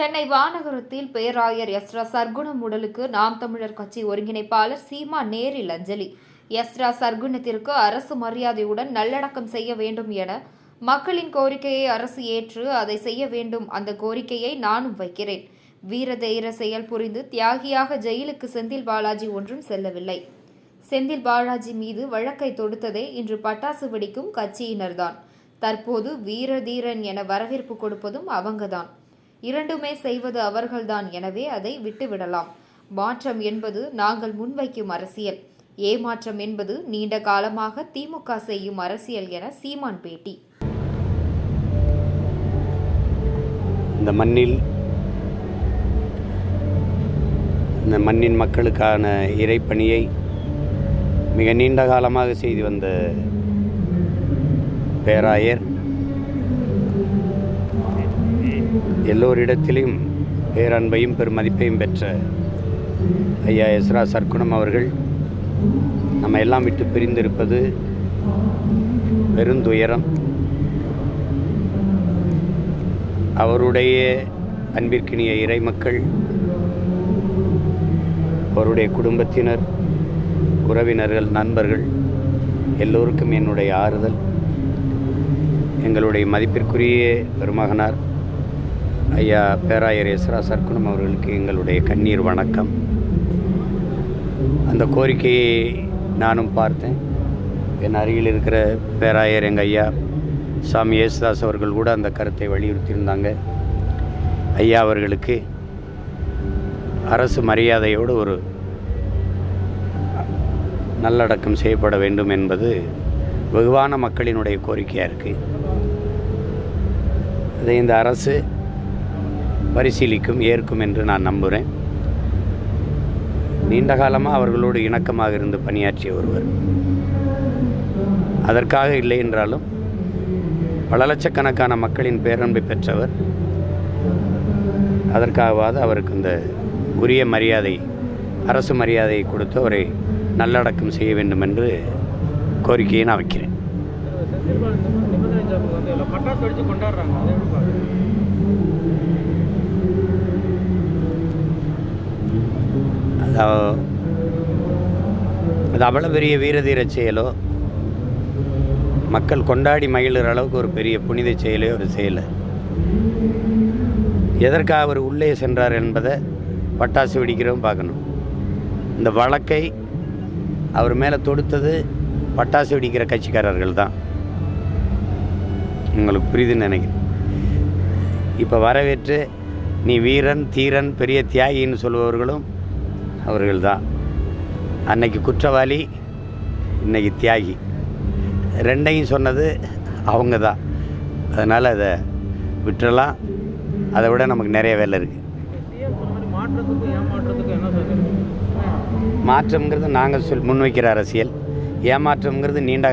சென்னை வானகரத்தில் பேராயர் எஸ்ரா சர்க்குணம் உடலுக்கு நாம் தமிழர் கட்சி ஒருங்கிணைப்பாளர் சீமா நேரில் அஞ்சலி. எஸ்ரா சர்க்குணத்திற்கு அரசு மரியாதையுடன் நல்லடக்கம் செய்ய வேண்டும் என மக்களின் கோரிக்கையை அரசு ஏற்று அதை செய்ய வேண்டும். அந்த கோரிக்கையை நானும் வைக்கிறேன். வீர தைர செயல் புரிந்து தியாகியாக ஜெயிலுக்கு செந்தில் பாலாஜி ஒன்றும் செல்லவில்லை. செந்தில் பாலாஜி மீது வழக்கை தொடுத்ததே இன்று பட்டாசு வெடிக்கும் கட்சியினர்தான். தற்போது வீர தீரன் என வரவேற்பு கொடுப்பதும் அவங்கதான். இரண்டுமே செய்வது அவர்கள்தான். எனவே அதை விட்டுவிடலாம். மாற்றம் என்பது நாங்கள் முன்வைக்கும் அரசியல். ஏமாற்றம் என்பது நீண்ட காலமாக திமுக செய்யும் அரசியல் என சீமான் பேட்டி. இந்த மண்ணில் இந்த மண்ணின் மக்களுக்கான இறைப்பணியை மிக நீண்ட காலமாக செய்து வந்த பேராயர் எல்லோரிடத்திலும் பேரன்பையும் பெருமதிப்பையும் பெற்ற ஐயா எஸ்ரா சர்க்குணம் அவர்கள் நம்ம எல்லாம் விட்டு பிரிந்திருப்பது பெருந்துயரம். அவருடைய அன்பிற்கினிய இறைமக்கள் அவருடைய குடும்பத்தினர் உறவினர்கள் நண்பர்கள் எல்லோருக்கும் என்னுடைய ஆறுதல். எங்களுடைய மதிப்பிற்குரிய பெருமகனார் ஐயா பேராயர் எஸ்ரா சர்க்குணம் அவர்களுக்கு எங்களுடைய கண்ணீர் வணக்கம். அந்த கோரிக்கையை நானும் பார்த்தேன். என் அருகில் இருக்கிற பேராயர் எங்கள் ஐயா சாமி யேசுதாஸ் அவர்கள் கூட அந்த கருத்தை வலியுறுத்தியிருந்தாங்க. ஐயா அவர்களுக்கு அரசு மரியாதையோடு ஒரு நல்லடக்கம் செய்யப்பட வேண்டும் என்பது வெகுவான மக்களினுடைய கோரிக்கையாக இருக்குது அதை இந்த அரசு பரிசீலிக்கும் ஏற்கும் என்று நான் நம்புகிறேன் நீண்ட காலமாக அவர்களோடு இணக்கமாக இருந்து பணியாற்றிய ஒருவர். அதற்காக இல்லை என்றாலும் பல லட்சக்கணக்கான மக்களின் பேரன்பை பெற்றவர். அதற்காகவாது அவருக்கு இந்த உரிய மரியாதை அரசு மரியாதையை கொடுத்து அவரை நல்லடக்கம் செய்ய வேண்டும் என்று கோரிக்கையை நான் வைக்கிறேன். பட்டாசு கொண்டாடுறாங்க. அது அவ்வளோ பெரிய வீரதீர செயலோ மக்கள் கொண்டாடி மகிழ்கிற அளவுக்கு ஒரு பெரிய புனித செயலே ஒரு செயலை. எதற்காக அவர் உள்ளே சென்றார் என்பதை பட்டாசு வெடிக்கிறவங்க பார்க்கணும். இந்த வழக்கை அவர் மேலே தொடுத்தது பட்டாசு வெடிக்கிற கட்சிக்காரர்கள் தான். உங்களுக்கு புரியுதுன்னு நினைக்கிறேன். இப்போ வரவேற்று நீ வீரன் தீரன் பெரிய தியாகின்னு சொல்பவர்களும் அவர்கள்தான். அன்னைக்கு குற்றவாளி இன்னைக்கு தியாகி. ரெண்டையும் சொன்னது அவங்க தான் அதனால் அதை விட்டுறலாம். அதை விட நமக்கு நிறைய வேலை இருக்குது மாற்றம்ங்கிறது நாங்கள் சொல் முன்வைக்கிற அரசியல். ஏமாற்றம்ங்கிறது நீண்ட